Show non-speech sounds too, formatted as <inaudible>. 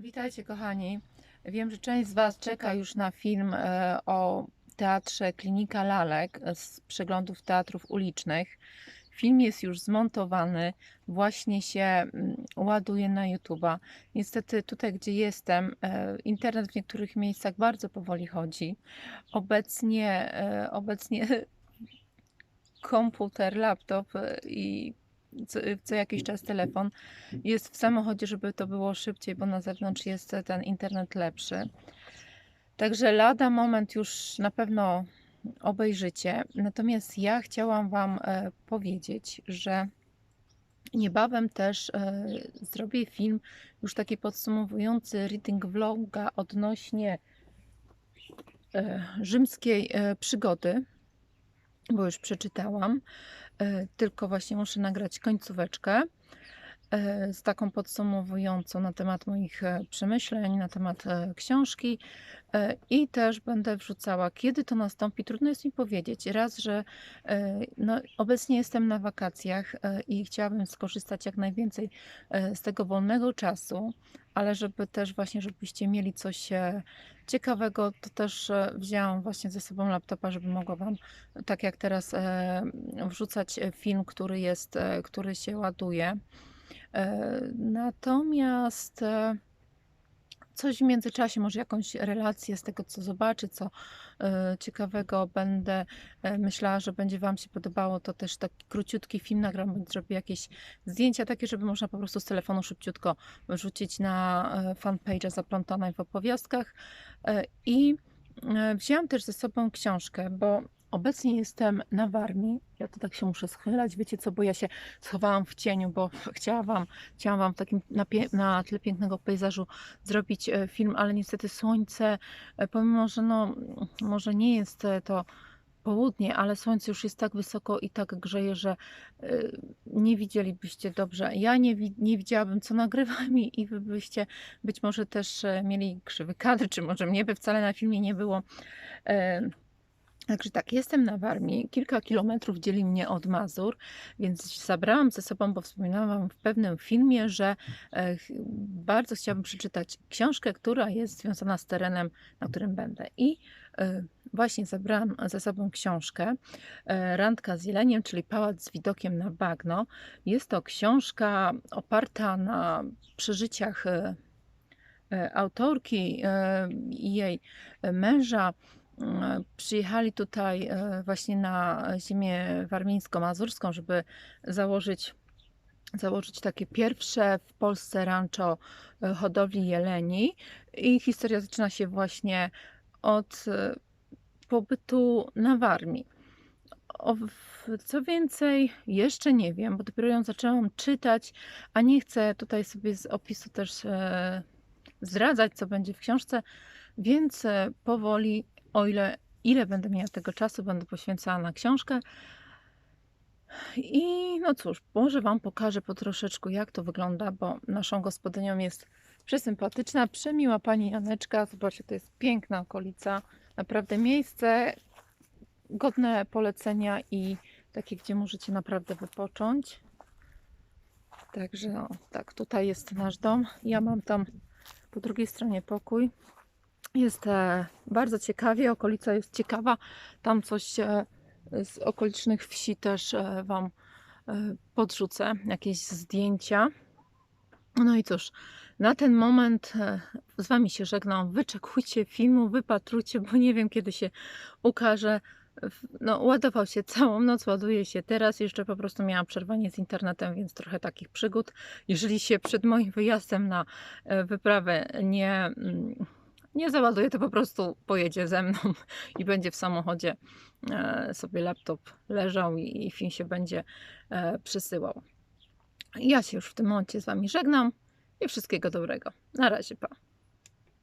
Witajcie kochani. Wiem, że część z Was czeka już na film e, o teatrze Klinika Lalek z przeglądów teatrów ulicznych. Film jest już zmontowany, właśnie się mm, ładuje na YouTube'a. Niestety tutaj, gdzie jestem, e, internet w niektórych miejscach bardzo powoli chodzi. Obecnie, e, obecnie <laughs> komputer, laptop i co, co jakiś czas telefon jest w samochodzie, żeby to było szybciej, bo na zewnątrz jest ten internet lepszy. Także lada moment już na pewno obejrzycie. Natomiast ja chciałam Wam e, powiedzieć, że niebawem też e, zrobię film już taki podsumowujący reading vloga odnośnie e, rzymskiej przygody, bo już przeczytałam. E, Tylko właśnie muszę nagrać końcóweczkę z taką podsumowującą na temat moich e, przemyśleń, na temat e, książki e, i też będę wrzucała, kiedy to nastąpi. Trudno jest mi powiedzieć. Raz, że e, no, obecnie jestem na wakacjach e, i chciałabym skorzystać jak najwięcej e, z tego wolnego czasu, ale żeby też właśnie, żebyście mieli coś e, ciekawego, to też e, wzięłam właśnie ze sobą laptopa, żeby mogła Wam, tak jak teraz, e, wrzucać e, film, który jest, e, który się ładuje. E, Natomiast e, coś w międzyczasie, może jakąś relację z tego, co zobaczę, co e, ciekawego będę myślała, że będzie Wam się podobało, to też taki króciutki film nagram, zrobię jakieś zdjęcia takie, żeby można po prostu z telefonu szybciutko wrzucić na fanpage'a zaplątanej w opowiastkach. I wzięłam też ze sobą książkę, bo obecnie jestem na Warmii. Ja to tak się muszę schylać, wiecie co, bo ja się schowałam w cieniu, bo <laughs> chciałam wam, chciałam wam w takim na, na tle pięknego pejzażu zrobić e, film, ale niestety słońce, e, pomimo, że no, może nie jest e, to południe, ale słońce już jest tak wysoko i tak grzeje, że nie widzielibyście dobrze. Ja nie, nie widziałabym, co nagrywam <laughs> i wy byście być może też mieli krzywy kadr, czy może mnie by wcale na filmie nie było. Także tak, jestem na Warmii, kilka kilometrów dzieli mnie od Mazur, więc zabrałam ze sobą, bo wspominałam w pewnym filmie, że e, bardzo chciałabym przeczytać książkę, która jest związana z terenem, na którym będę. I e, właśnie zabrałam ze sobą książkę e, Randka z Jeleniem, czyli Pałac z widokiem na bagno. Jest to książka oparta na przeżyciach autorki i jej męża. Przyjechali tutaj e, właśnie na ziemię warmińsko-mazurską, żeby założyć, założyć takie pierwsze w Polsce rancho e, hodowli jeleni. I historia zaczyna się właśnie od e, pobytu na Warmii. O, co więcej, jeszcze nie wiem, bo dopiero ją zaczęłam czytać, a nie chcę tutaj sobie z opisu też e, zdradzać, co będzie w książce, więc powoli, o ile, ile będę miała tego czasu, będę poświęcała na książkę. I no cóż, może Wam pokażę po troszeczku, jak to wygląda, bo naszą gospodynią jest przesympatyczna, przemiła Pani Janeczka. Zobaczcie, to jest piękna okolica. Naprawdę miejsce godne polecenia i takie, gdzie możecie naprawdę wypocząć. Także o, tak, tutaj jest nasz dom. Ja mam tam po drugiej stronie pokój. Jest e, bardzo ciekawie, okolica jest ciekawa. Tam coś e, z okolicznych wsi też e, Wam podrzucę, jakieś zdjęcia. No i cóż, na ten moment z Wami się żegnam. Wyczekujcie filmu, wypatrujcie, bo nie wiem kiedy się ukaże. No, ładował się całą noc, ładuje się teraz. Jeszcze po prostu miałam przerwanie z internetem, więc trochę takich przygód. Jeżeli się przed moim wyjazdem na wyprawę nie, mm, nie załaduje, to po prostu pojedzie ze mną <laughs> i będzie w samochodzie e, sobie laptop leżał i, film się będzie e, przesyłał. Ja się już w tym momencie z Wami żegnam i wszystkiego dobrego. Na razie, pa.